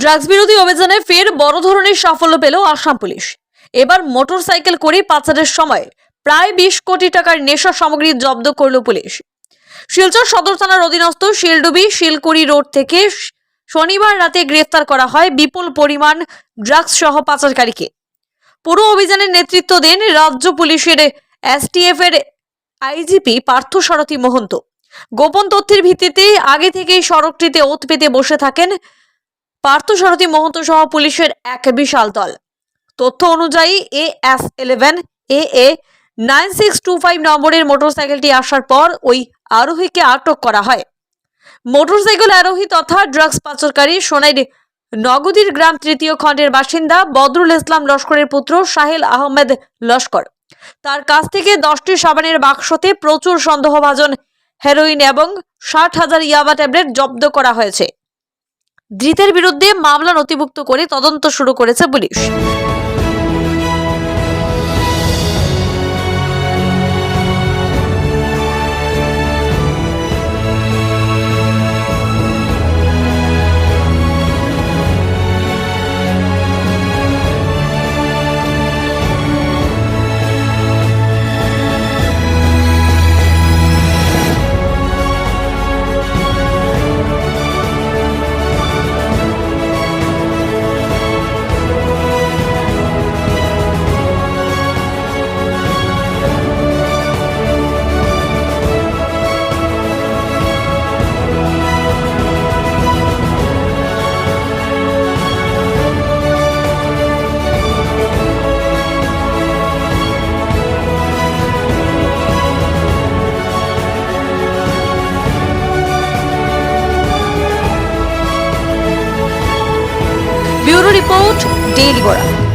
Drugs বিরোধী অভিযানে ফের বড় ধরনের সাফল্য পেল আসাম পুলিশ। এবার মোটরসাইকেল করে পাচারের সময় প্রায় বিশ কোটি টাকার নেশা সামগ্রী জব্দ করল পুলিশ। শিলচর সদর থানার অধীনস্থ শিলডুবি শিলকুড়ি রোড থেকে শনিবার রাতে গ্রেফতার করা হয় বিপুল পরিমাণ ড্রাগস সহ পাচারকারীকে। পুরো অভিযানের নেতৃত্ব দেন রাজ্য পুলিশের এসটিএফ এর আইজিপি পার্থ সারথী মহন্ত। গোপন তথ্যের ভিত্তিতে আগে থেকেই সড়কটিতে ওত পেতে বসে থাকেন পার্থসারথী মহন্ত সহ পুলিশের এক বিশাল দল। তথ্য অনুযায়ী A S eleven A A nine six two five নম্বরের মোটরসাইকেলটি আসার পর ওই আরোহীকে আটক করা হয়। মোটরসাইকেল আরোহী তথা ড্রাগস পাচারকারী সোনাইর নগদীর গ্রাম তৃতীয় খণ্ডের বাসিন্দা বদরুল ইসলাম লস্করের পুত্র সাহেল আহমেদ লস্কর। তার কাছ থেকে দশটি সাবানের বাক্সতে প্রচুর সন্দেহভাজন হেরোইন এবং ষাট হাজার ইয়াবা ট্যাবলেট জব্দ করা হয়েছে। ধৃতের বিরুদ্ধে মামলা নথিভুক্ত করে তদন্ত শুরু করেছে পুলিশ। ব্যুরো রিপোর্ট ডেইলি বড়া